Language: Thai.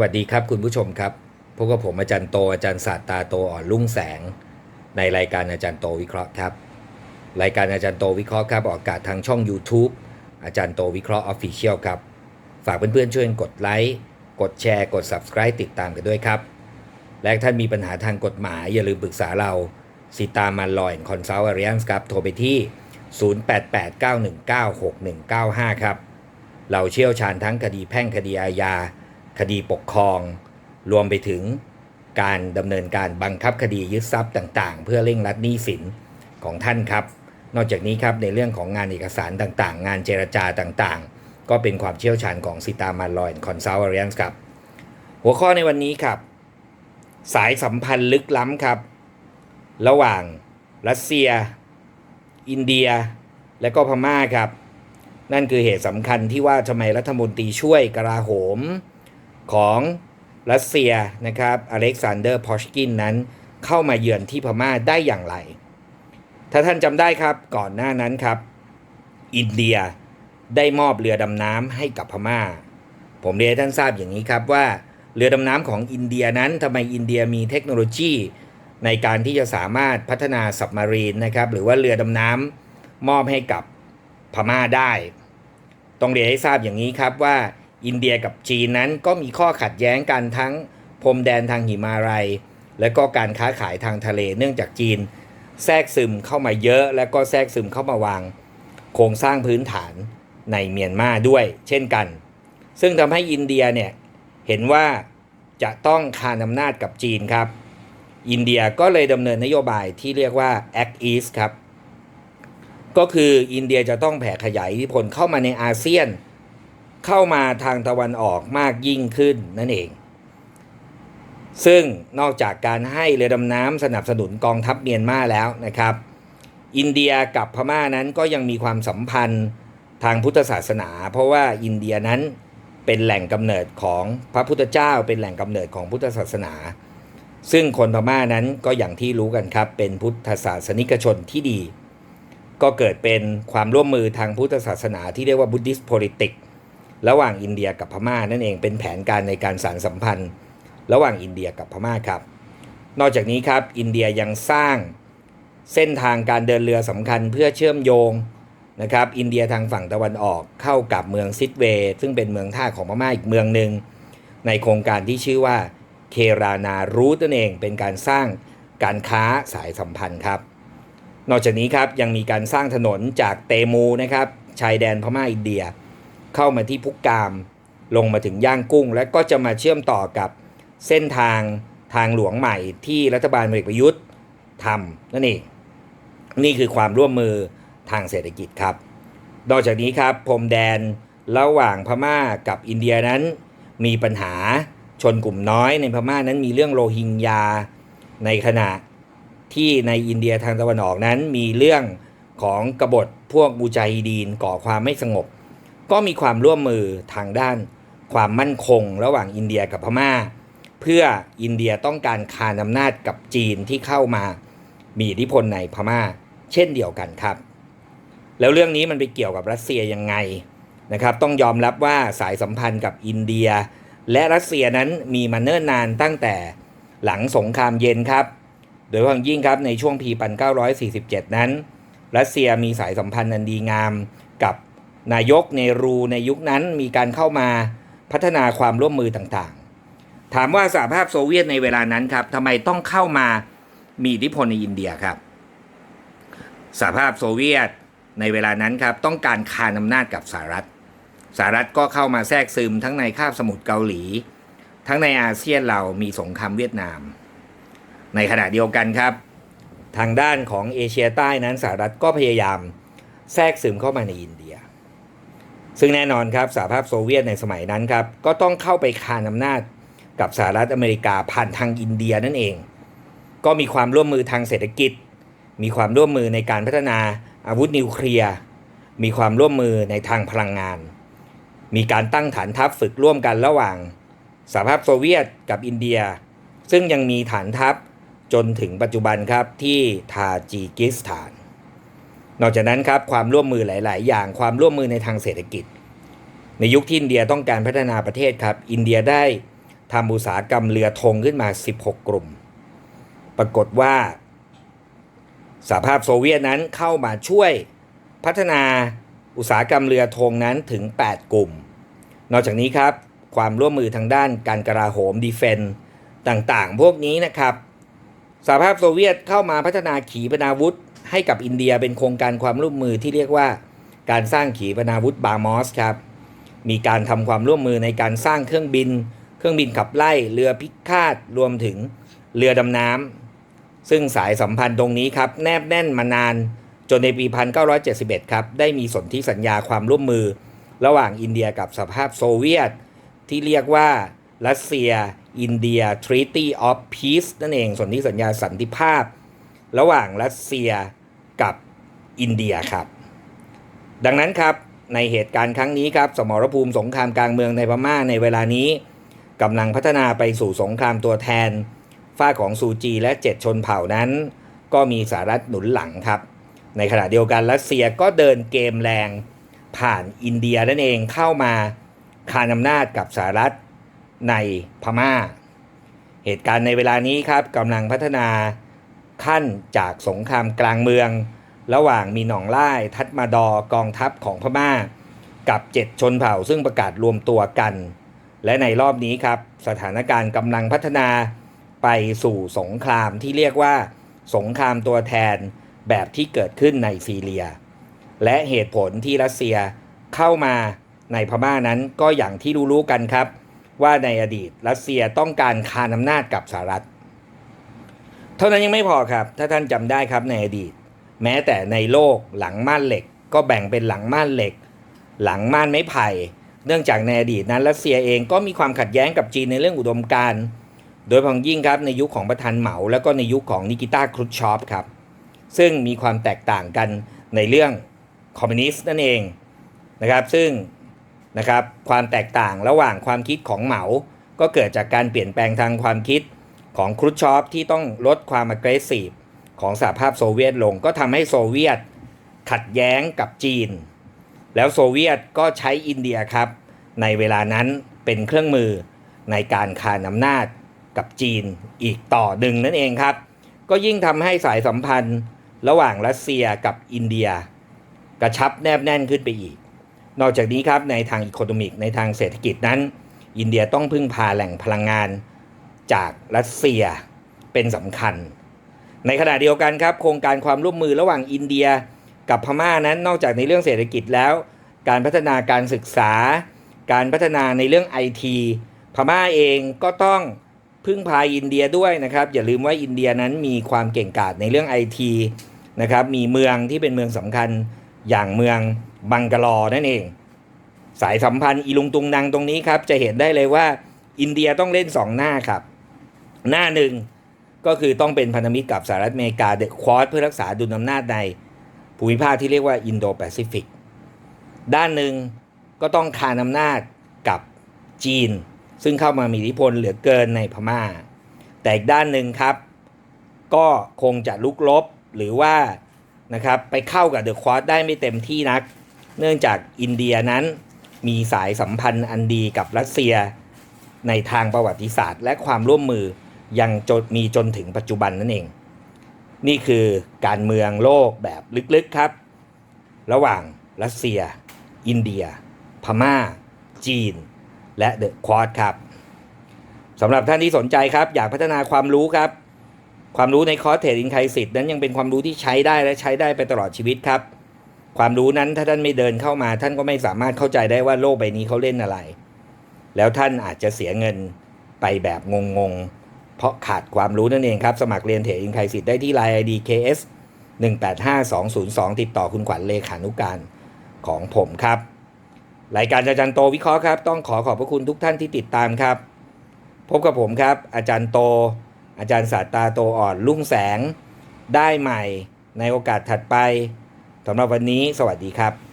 วัสดีครับคุณผู้ชมครับพบกับผมอาจารย์โตอาจารย์ศาสตราโตอ่อนรุ่งแสง ในรายการอาจารย์โตวิเคราะห์ครับ รายการอาจารย์โตวิเคราะห์ครับออกอากาศทางช่อง YouTube อาจารย์โตวิเคราะห์ออฟฟิเชียลครับ ฝากเพื่อนๆช่วยกดไลค์กดแชร์กด Subscribe ติดตามกันด้วยครับ และท่านมีปัญหาทางกฎหมายอย่าลืมปรึกษาเราสิตามันลอยคอนซัลท์อาริยันส์ครับโทรไปที่ 0889196195 ครับเราเชี่ยวชาญทั้งคดีแพ่งคดีอาญา คดีปกครอง รวมไปถึงการดำเนินการบังคับคดียึดทรัพย์ต่างๆ เพื่อเร่งรัดหนี้สินของท่านครับ นอกจากนี้ครับในเรื่องของงานเอกสารต่างๆ งานเจรจาต่างๆ ก็เป็นความเชี่ยวชาญของสิตามันลอยคอนซัลท์อริยันส์ครับ หัวข้อในวันนี้ครับ สายสัมพันธ์ลึกล้ำครับ ระหว่างรัสเซีย อินเดีย และก็พม่าครับ นั่นคือเหตุสำคัญที่ว่าทำไมรัฐมนตรีช่วยกลาโหม ของรัสเซียนะครับอเล็กซานเดอร์พอชกินนั้นเข้ามาเยือนที่พม่าได้อย่างไร ถ้าท่านจำได้ครับก่อนหน้านั้นครับ อินเดียได้มอบเรือดำน้ำให้กับพม่า ผมเรียนให้ท่านทราบอย่างนี้ครับว่าเรือดำน้ำของอินเดียนั้นทำไมอินเดียมีเทคโนโลยี ในการที่จะสามารถพัฒนาสับมารีนนะครับหรือว่าเรือดำน้ำมอบให้กับพม่าได้ ต้องเรียนให้ทราบอย่างนี้ครับว่า อินเดียกับจีนนั้นก็มีข้อขัดแย้งกันทั้งพรมแดนทางหิมาลัย และก็การค้าขายทางทะเลเนื่องจากจีน แทรกซึมเข้ามาเยอะ และก็แทรกซึมเข้ามาวาง โครงสร้างพื้นฐานในเมียนมาด้วย เช่นกัน ซึ่งทำให้อินเดียเนี่ยเห็นว่าจะต้องคานอำนาจกับจีนครับ อินเดียก็เลยดำเนินนโยบายที่เรียกว่า Act East ครับ ก็คืออินเดียจะต้องแผ่ขยายอิทธิพลเข้ามาในอาเซียน เข้ามาทางตะวันออกมากยิ่งขึ้นนั่นเอง ซึ่งนอกจากการให้เรือดำน้ำสนับสนุนกองทัพเมียนมาแล้วนะครับ อินเดียกับพม่านั้นก็ยังมีความสัมพันธ์ทางพุทธศาสนา เพราะว่าอินเดียนั้นเป็นแหล่งกำเนิดของพระพุทธเจ้า เป็นแหล่งกำเนิดของพุทธศาสนา ซึ่งคนพม่านั้นก็อย่างที่รู้กันครับ เป็นพุทธศาสนิกชนที่ดี ก็เกิดเป็นความร่วมมือทางพุทธศาสนาที่เรียกว่า Buddhist politics ระหว่างอินเดียกับพม่านั่นเองเป็นแผนการในการสานสัมพันธ์ ระหว่างอินเดียกับพม่าครับ นอกจากนี้ครับอินเดียยังสร้างเส้นทางการเดินเรือสำคัญเพื่อเชื่อมโยงนะครับอินเดียทางฝั่งตะวันออกเข้ากับเมืองซิดเวย์ซึ่งเป็นเมืองท่าของพม่าอีกเมืองหนึ่งในโครงการที่ชื่อว่าเครานารูทนั่นเองเป็นการสร้างการค้าสายสัมพันธ์ครับ นอกจากนี้ครับยังมีการสร้างถนนจากเตมูนะครับชายแดนพม่าอินเดีย เข้ามาที่พุกกาม ลงมาถึงย่างกุ้ง และก็จะมาเชื่อมต่อกับเส้นทางทางหลวงใหม่ที่รัฐบาลพลเอกประยุทธ์ทำนั่นเองนี่คือความร่วมมือทางเศรษฐกิจครับ นอกจากนี้ครับพรมแดนระหว่างพม่ากับอินเดียนั้น มีปัญหาชนกลุ่มน้อยในพม่านั้นมีเรื่องโรฮิงญา ในขณะที่ในอินเดียทางตะวันออกนั้นมีเรื่องของกบฏพวกบูจาฮิดีนก่อความไม่สงบ ก็มีความร่วมมือทางด้านความมั่นคงระหว่างอินเดียกับพม่า เพื่ออินเดียต้องการคานอำนาจกับจีนที่เข้ามามีอิทธิพลในพม่า เช่นเดียวกันครับ แล้วเรื่องนี้มันไปเกี่ยวกับรัสเซียยังไงนะครับ ต้องยอมรับว่าสายสัมพันธ์กับอินเดีย และรัสเซียนั้นมีมาเนิ่นนานตั้งแต่หลังสงครามเย็นครับ โดยเฉพาะยิ่งครับในช่วงปี 1947 นั้น รัสเซียมีสายสัมพันธ์อันดีงาม นายกเนรูในยุคนั้นมีการเข้ามาพัฒนาความร่วมมือต่างๆ ถามว่าสหภาพโซเวียตในเวลานั้นครับทำไมต้องเข้ามามีอิทธิพลในอินเดียครับสหภาพโซเวียตในเวลานั้นครับต้องการคานอำนาจกับสหรัฐสหรัฐก็เข้ามาแทรกซึมทั้งในคาบสมุทรเกาหลี ทั้งในอาเซียนเรามีสงครามเวียดนาม ในขณะเดียวกันครับ ทางด้านของเอเชียใต้นั้นสหรัฐก็พยายามแทรกซึมเข้ามาในอินเดีย ซึ่งแน่นอนครับสหภาพโซเวียตในสมัยนั้นครับก็ต้องเข้าไปคานอำนาจกับสหรัฐอเมริกาผ่านทางอินเดียนั่นเอง ก็มีความร่วมมือทางเศรษฐกิจ มีความร่วมมือในการพัฒนาอาวุธนิวเคลียร์ มีความร่วมมือในทางพลังงาน มีการตั้งฐานทัพฝึกร่วมกันระหว่างสหภาพโซเวียตกับอินเดีย ซึ่งยังมีฐานทัพจนถึงปัจจุบันครับที่ทาจิกิสถาน นอกจากนั้นครับความร่วมมือหลาย ๆ อย่างความร่วมมือในทางเศรษฐกิจ ในยุคที่อินเดียต้องการพัฒนาประเทศครับ อินเดียได้ทำอุตสาหกรรมเรือธงขึ้นมา 16 กลุ่ม ปรากฏว่าสหภาพโซเวียตนั้นเข้ามาช่วยพัฒนาอุตสาหกรรมเรือธงนั้นถึง 8 กลุ่ม นอกจากนี้ครับ ความร่วมมือทางด้านการกราโหมดีเฟนต่าง ๆ พวกนี้นะครับสหภาพโซเวียตเข้ามาพัฒนาขีปนาวุธ ให้กับอินเดียเป็นโครงการความร่วมมือที่เรียกว่าการสร้างขีปนาวุธบาร์มอสครับ มีการทำความร่วมมือในการสร้างเครื่องบิน เครื่องบินขับไล่เรือพิฆาตรวมถึงเรือดำน้ำซึ่งสายสัมพันธ์ตรงนี้ครับ แนบแน่นมานานจนในปี 1971 ครับ ได้มีสนธิสัญญาความร่วมมือ ระหว่างอินเดียกับสภาพโซเวียต ที่เรียกว่ารัสเซีย อินเดีย Treaty of Peace นั่นเองสนธิสัญญาสันติภาพ ระหว่างรัสเซีย กับอินเดียครับ ดังนั้นครับในเหตุการณ์ครั้งนี้ครับสมรภูมิสงครามกลางเมืองในพม่าในเวลานี้กำลังพัฒนาไปสู่สงครามตัวแทนฝ้าของซูจีและเจ็ดชนเผ่านั้น ก็มีสหรัฐหนุนหลังครับ ในขณะเดียวกันรัสเซียก็เดินเกมแรงผ่านอินเดียนั่นเองเข้ามาคานอำนาจกับสหรัฐในพม่า เหตุการณ์ในเวลานี้ครับกำลังพัฒนา ขั้นจากสงครามกลางเมือง ระหว่างมีหนองไล่ทัดมาดอกองทัพของพม่า กับเจ็ดชนเผ่าซึ่งประกาศรวมตัวกัน และในรอบนี้ครับสถานการณ์กำลังพัฒนาไปสู่สงครามที่เรียกว่า สงครามตัวแทนแบบที่เกิดขึ้นในซีเรีย และเหตุผลที่รัสเซียเข้ามาในพม่านั้นก็อย่างที่รู้ๆกันครับ ว่าในอดีตรัสเซียต้องการคานอำนาจกับสหรัฐ เท่านั้นยังไม่พอครับ ถ้าท่านจำได้ครับในอดีต แม้แต่ในโลกหลังม่านเหล็ก ก็แบ่งเป็นหลังม่านเหล็ก หลังม่านไม้ไผ่ เนื่องจากในอดีตนั้นรัสเซียเองก็มีความขัดแย้งกับจีนในเรื่องอุดมการณ์โดยพาะยิ่งครับในยุคของประธานเหมา แล้วก็ในยุคของนิกิต้าครุชชอฟครับ ซึ่งมีความแตกต่างกันในเรื่องคอมมิวนิสต์นั่นเองนะครับ ซึ่งนะครับความแตกต่างระหว่างความคิดของเหมา ก็เกิดจากการเปลี่ยนแปลงทางความคิด ของครุชชอฟที่ต้องลดความ aggressive ของสหภาพโซเวียตลง ก็ทำให้โซเวียตขัดแย้งกับจีน แล้วโซเวียตก็ใช้อินเดียครับ ในเวลานั้นเป็นเครื่องมือในการคานอำนาจกับจีนอีกต่อหนึ่งนั่นเองครับ ก็ยิ่งทำให้สายสัมพันธ์ระหว่างรัสเซียกับอินเดีย กระชับแนบแน่นขึ้นไปอีก นอกจากนี้ครับในทางอีโคโนมิกในทางเศรษฐกิจนั้น อินเดียต้องพึ่งพาแหล่งพลังงาน จากรัสเซียเป็นสำคัญ ในขณะเดียวกันครับ โครงการความร่วมมือระหว่างอินเดียกับพม่านั้นนอกจากในเรื่องเศรษฐกิจแล้ว การพัฒนาการศึกษา การพัฒนาในเรื่องไอทีพม่าเองก็ต้องพึ่งพาอินเดียด้วยนะครับ อย่าลืมว่าอินเดียนั้นมีความเก่งกาจในเรื่องไอทีนะครับมีเมืองที่เป็นเมืองสำคัญอย่างเมืองบังกาลอนั่นเอง สายสัมพันธ์อีลุงตุงนังตรงนี้ครับ จะเห็นได้เลยว่าอินเดียต้องเล่นสองหน้าครับ หน้าหนึ่งก็คือต้องเป็นพันธมิตรกับสหรัฐอเมริกาเดอะควอดเพื่อรักษาดุลอำนาจในภูมิภาคที่เรียกว่าอินโดแปซิฟิก ด้านหนึ่งก็ต้องคานอำนาจกับจีน ซึ่งเข้ามามีอิทธิพลเหลือเกินในพม่า แต่อีกด้านหนึ่งครับ ก็คงจะลุกลบหรือว่านะครับไปเข้ากับเดอะควอดได้ไม่เต็มที่นัก เนื่องจากอินเดียนั้นมีสายสัมพันธ์อันดีกับรัสเซียในทางประวัติศาสตร์ และความร่วมมือ ยังจนมีจนถึงปัจจุบันนั่นเอง นี่คือการเมืองโลกแบบลึกๆครับ ระหว่างรัสเซีย อินเดีย พม่า จีน และเดอะควอดครับสำหรับท่านที่สนใจครับ อยากพัฒนาความรู้ครับ ความรู้ในคอร์สเทรดอินไคสิตนั้นยังเป็นความรู้ที่ใช้ได้และใช้ได้ไปตลอดชีวิตครับ ความรู้นั้นถ้าท่านไม่เดินเข้ามา ท่านก็ไม่สามารถเข้าใจได้ว่าโลกใบนี้เขาเล่นอะไร แล้วท่านอาจจะเสียเงินไปแบบงงๆ เพราะขาดความรู้นั่นเองครับ สมัครเรียนเทรดอินไคสิตได้ที่ Line ID KS 185202 ติดต่อคุณขวัญเลขานุการของผมครับ รายการอาจารย์โตวิเคราะห์ครับ ต้องขอขอบพระคุณทุกท่านที่ติดตามครับ พบกับผมครับ อาจารย์โต อาจารย์ศาสตาโตอ่อนลุ่งแสง ได้ใหม่ในโอกาสถัดไปสำหรับวันนี้ สวัสดีครับ